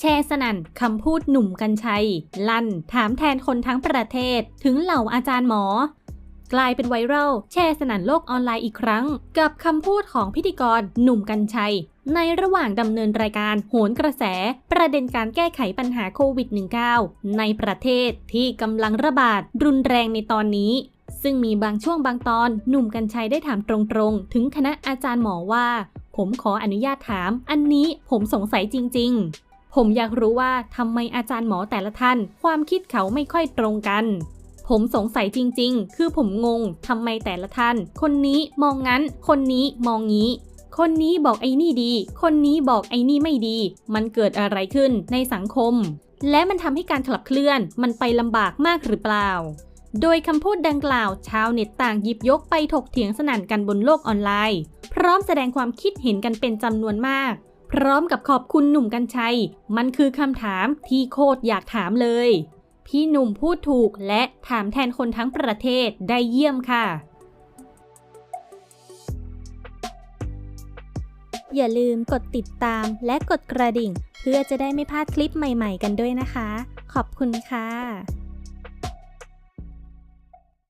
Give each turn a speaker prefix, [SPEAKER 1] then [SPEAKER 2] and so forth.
[SPEAKER 1] แชร์สนั่นคำพูดหนุ่มกัญชัย ลั่น ถามแทนคนทั้งประเทศ ถึงเหล่าอาจารย์หมอ กลายเป็นไวรัลแชร์สนั่นโลกออนไลน์อีกครั้ง กับคำพูดของพิธีกรหนุ่มกัญชัย ในระหว่างดำเนินรายการโหนกระแส ประเด็นการแก้ไขปัญหาโควิด -19 ในประเทศที่กำลังระบาดรุนแรงในตอนนี้ซึ่งมีบางช่วงบางตอนหนุ่มกัญชัยได้ถามตรงๆ ถึงคณะอาจารย์หมอว่า ผมขออนุญาตถาม อันนี้ผมสงสัยจริง ๆ ผมอยากรู้ว่าทำไมอาจารย์หมอแต่ละท่าน ความคิดเขาไม่ค่อยตรงกัน ผมสงสัยจริงๆ คือผมงงทำไมแต่ละท่าน คนนี้มองงั้น คนนี้มองงี้ คนนี้บอกไอ้นี่ดี คนนี้บอกไอ้นี่ไม่ดี มันเกิดอะไรขึ้นในสังคม และมันทำให้การขับเคลื่อนมันไปลำบากมากหรือเปล่า โดยคำพูดดังกล่าวชาวเน็ตต่างหยิบยกไปถกเถียงสนั่นกันบนโลกออนไลน์ พร้อมแสดงความคิดเห็นกันเป็นจำนวนมาก พร้อมกับขอบคุณหนุ่มกัญชัย มันคือคำถามที่โคตรอยากถามเลย พี่หนุ่มพูดถูกและถามแทนคนทั้งประเทศได้เยี่ยมค่ะ
[SPEAKER 2] อย่าลืมกดติดตามและกดกระดิ่ง เพื่อจะได้ไม่พลาดคลิปใหม่ๆกันด้วยนะคะ ขอบคุณค่ะ